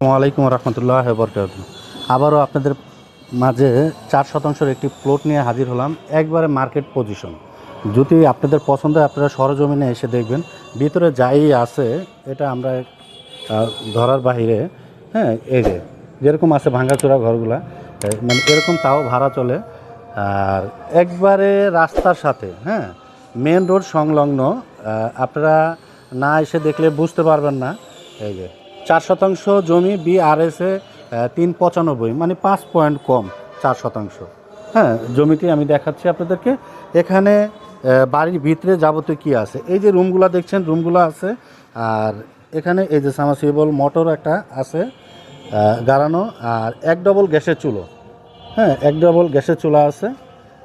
আসসালামু আলাইকুম রহমতুল্লাহ বরকাত আবারও আপনাদের মাঝে চার শতাংশের একটি প্লট নিয়ে হাজির হলাম, একবারে মার্কেট পজিশন যদি আপনাদের পছন্দ আপনারা সরজমিনে এসে দেখবেন, ভিতরে যাই আছে, এটা আমরা ধরার বাহিরে হ্যাঁ এই যে, যেরকম আছে ভাঙ্গাচোরা ঘরগুলা মানে এরকম তাও ভাড়া চলে। আর একবারে রাস্তার সাথে হ্যাঁ মেন রোড সংলগ্ন আপনারা না এসে দেখলে বুঝতে পারবেন না, এই যে। চার শতাংশ জমি বি আর এস এ তিন পঁচানব্বই মানে পাঁচ পয়েন্ট কম চার শতাংশ। হ্যাঁ জমিটি আমি দেখাচ্ছি আপনাদেরকে। এখানে বাড়ির ভিতরে যাবতীয় কী আছে? এই যে রুমগুলো দেখছেন রুমগুলো আছে, আর এখানে এই যে সামাসিবল মোটর একটা আছে গাড়ানো, আর এক ডবল গ্যাসের চুলো। হ্যাঁ এক ডবল গ্যাসের চুলা আছে,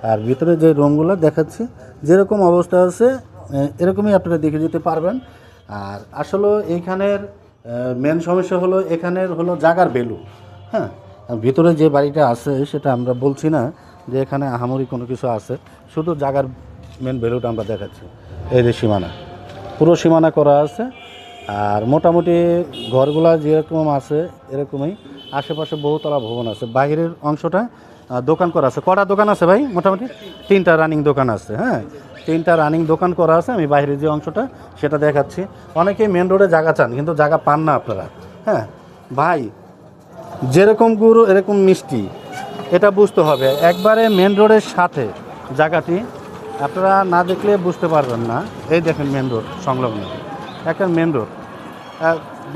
আর ভিতরে যে রুমগুলো দেখাচ্ছি, যেরকম অবস্থা আছে এরকমই আপনারা দেখে যেতে পারবেন। আর আসলে এইখানের মেন সমস্যা হলো এখানের হলো জাগার ভ্যালু হ্যাঁ? ভিতরে যে বাড়িটা আছে, সেটা আমরা বলছি না যে এখানে আহামরি কোনো কিছু আছে। শুধু জাগার মেন ভ্যালুটা আমরা দেখাচ্ছি। এই যে সীমানা। পুরো সীমানা করা আছে। আর মোটামুটি ঘরগুলা যেরকম আছে, এরকমই। আশেপাশে বহুতলা ভবন আছে। বাইরের অংশটা দোকান করা আছে। কটা দোকান আছে ভাই? মোটামুটি তিনটা রানিং দোকান আছে। হ্যাঁ? তিনটা রানিং দোকান করা আছে, আমি বাইরের যে অংশটা সেটা দেখাচ্ছি। অনেকেই মেন রোডে জায়গা চান, কিন্তু জায়গা পান না আপনারা। হ্যাঁ ভাই, যেরকম গুড়, এরকম মিষ্টি, এটা বুঝতে হবে। একবারে মেন রোডের সাথে জায়গাটি, আপনারা না দেখলে বুঝতে পারবেন না। এই দেখেন মেন রোড সংলগ্ন। একটা মেন রোড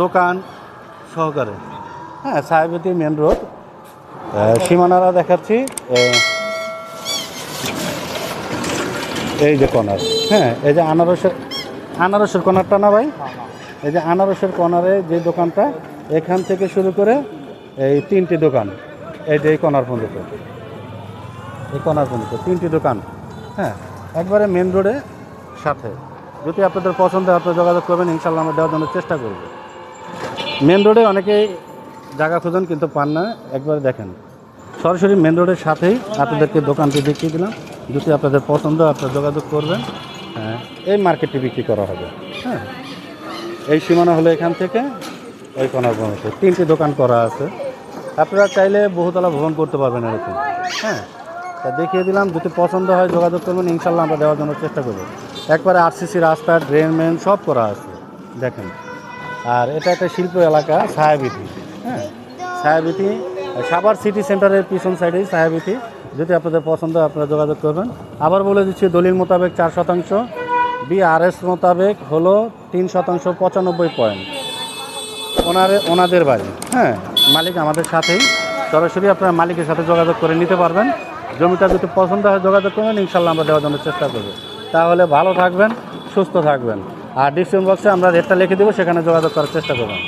দোকান সহকারে। হ্যাঁ সাহেবতী মেন রোড সীমানারা দেখাচ্ছি। এই যে কর্নার হ্যাঁ এই যে আনারসের আনারসের কর্নারটা না ভাই? এই যে আনারসের কর্নারে যে দোকানটা, এখান থেকে শুরু করে এই তিনটি দোকান, এই যে এই কর্নার পর্যন্ত। এই কর্নার পর্যন্ত, তিনটি দোকান হ্যাঁ একবারে মেন রোডে সাথে। যদি আপনাদের পছন্দ হয়, আপনারা যোগাযোগ করবেন ইনশাল্লাহ আমরা দেওয়ার জন্য চেষ্টা করব। মেন রোডে অনেকেই জায়গা খুঁজেন, কিন্তু পান না। একবারে দেখেন, সরাসরি মেন রোডের সাথেই আপনাদেরকে দোকানটি দেখিয়ে দিলাম। যদি আপনাদের পছন্দ হয় আপনারা যোগাযোগ করবেন। হ্যাঁ এই মার্কেটটি বিক্রি করা হবে। হ্যাঁ। এই সীমানা হলো এখান থেকে ওই কোনার পর্যন্ত তিনটি দোকান করা আছে। আপনারা চাইলে বহুতলা ভ্রমণ করতে পারবেন এরকম। হ্যাঁ তা দেখিয়ে দিলাম। যদি পছন্দ হয় যোগাযোগ করবেন। ইনশাল্লাহ আমরা দেওয়ার জন্য চেষ্টা করব। একবারে আরসিসি রাস্তা ড্রেন মেন সব করা আছে। দেখেন। আর এটা একটা শিল্প এলাকা ছায়াবিতি হ্যাঁ ছায়াবিতি সাভার সিটি সেন্টারের পিছন সাইডেই ছায়াবিতি যদি আপনাদের পছন্দ হয় আপনারা যোগাযোগ করবেন। আবার বলে দিচ্ছি, দলিল মোতাবেক চার শতাংশ বিআরএস মোতাবেক হলো তিন শতাংশ পঁচানব্বই পয়েন্ট। ওনার, ওনাদের বাড়ি হ্যাঁ মালিক আমাদের সাথেই। সরাসরি আপনারা মালিকের সাথে যোগাযোগ করে নিতে পারবেন। জমিটা যদি পছন্দ হয় যোগাযোগ করবেন ইনশাল্লাহ আমরা দেওয়ার জন্য চেষ্টা করব। তাহলে ভালো থাকবেন, সুস্থ থাকবেন। আর ডিসক্রিপশন বক্সে আমরা রেটটা লিখে দেবো, সেখানে যোগাযোগ করার চেষ্টা করবেন।